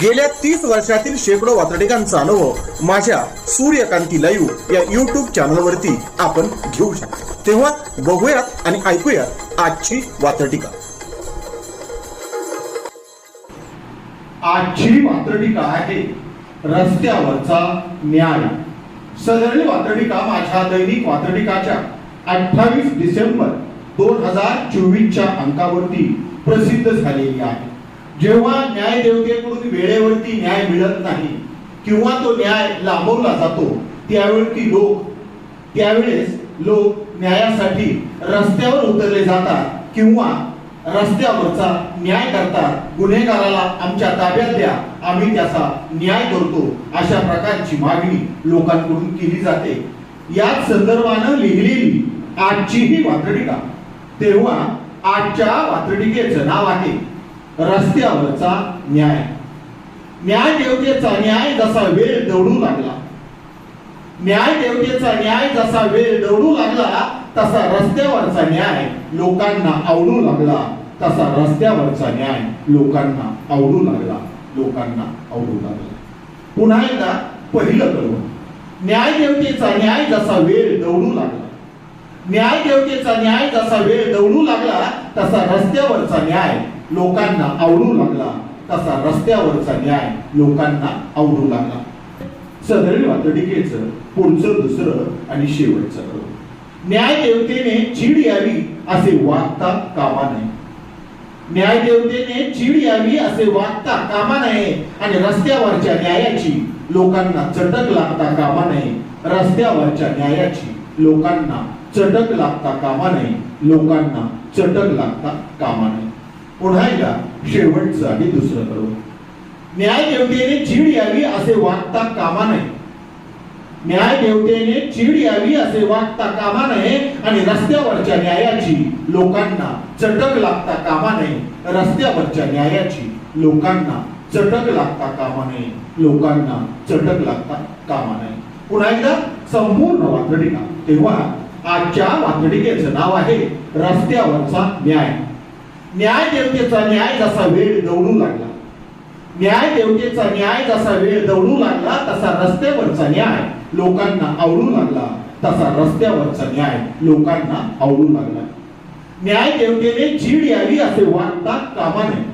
गेल्या तीस वर्षातील शेकडो वातडिकांचा अनुभव माझ्या सूर्यकांती लाईव्ह या युट्यूब चॅनलवरती आपण घेऊ शकतो. तेव्हा बघूयात आणि ऐकूयात आजची वातडिका आजची वात्रटिका आहे रस्त्यावरचा न्याय. सदरली वात्रटिका माझ्या दैनिक वात्रटिकाच्या अठ्ठावीस डिसेंबर दोन हजार चोवीसच्या अंकावरती प्रसिद्ध झालेली आहे. जेव्हा न्याय देवतेकडून वेळेवरती न्याय मिळत नाही किंवा तो न्याय लांबवला जातो त्यावेळी लोक त्यावेळेस लोक न्यायासाठी रस्त्यावर उतरले जातात किंवा रस्त्यावरचा न्याय करतात. गुन्हेगाराला आमच्या ताब्यात द्या आम्ही त्याचा न्याय करतो अशा प्रकारची मागणी लोकांकडून केली जाते. याच संदर्भानं लिहिलेली आजची ही वात्रटिका. तेव्हा आजच्या वात्रटिकेचं नाव आहे रस्त्यावरचा न्याय. न्याय देवतेचा न्याय जसा वेळ दौडू लागला. न्याय देवतेचा न्याय जसा वेळ दौडू लागला तसा रस्त्यावरचा न्याय लोकांना आवडू लागला. तसा रस्त्यावरचा न्याय लोकांना आवडू लागला. लोकांना आवडू लागला. पुन्हा एकदा पहिलं कळवं न्याय देवतेचा न्याय जसा वेळ दौडू लागला. न्याय देवतेचा न्याय जसा वेळ दौडू लागला तसा रस्त्यावरचा न्याय लोकांना आवडू लागला तसा रस्त्यावरचा न्याय लोकांना आवडू लागला. सदरील वातडिकेचं पुढचं दुसरं आणि शेवटचं. न्याय देवतेने चीड यावी असे वागता कामा नये. न्याय देवतेने चीड यावी असे वागता कामा नये आणि रस्त्यावरच्या न्यायाची लोकांना चटक लागता कामा नये. रस्त्यावरच्या न्यायाची लोकांना चटक लागता कामा नये. लोकांना चटक लागता कामा नये. पुन्हा एकदा शेवटचं आणि दुसरं करू. न्याय देवतेने चीड यावी असे वागता कामा नये. न्याय देवतेने चीड यावी असे वागता कामा नये आणि रस्त्यावरच्या न्यायाची लोकांना चटक लागता कामा नये. रस्त्यावरच्या न्यायाची लोकांना चटक लागता कामा नये. लोकांना चटक लागता कामा नये. पुन्हा एकदा संपूर्ण वातडिका तेव्हा आजच्या वातडिकेचं नाव आहे रस्त्यावरचा न्याय. न्याय देवतेचा न्याय जसा वेळ दौडू लागला न्याय देवतेचा न्याय जसा वेळ दौडू लागला तसा रस्त्यावरचा न्याय लोकांना आवडू लागला तसा रस्त्यावरचा न्याय लोकांना आवडू लागला. न्याय देवतेने चीड यावी असे वागता कामा नये.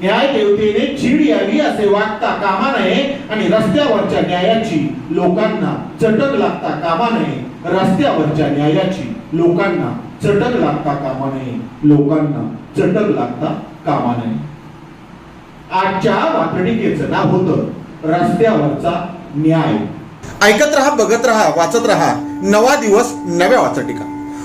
न्याय देवतेने चीड यावी असे वागता कामा नये आणि रस्त्यावरच्या न्यायाची लोकांना चटक लागता कामा नये. रस्त्यावरच्या न्यायाची लोकांना चटक लागता कामा नये. लोकांना चटक लागता कामा नये. आजच्या वातडिकेचं नाव होतं रस्त्यावरचा न्याय. ऐकत रहा बघत रहा वाचत रहा. नवा दिवस नव्या वाचटिका.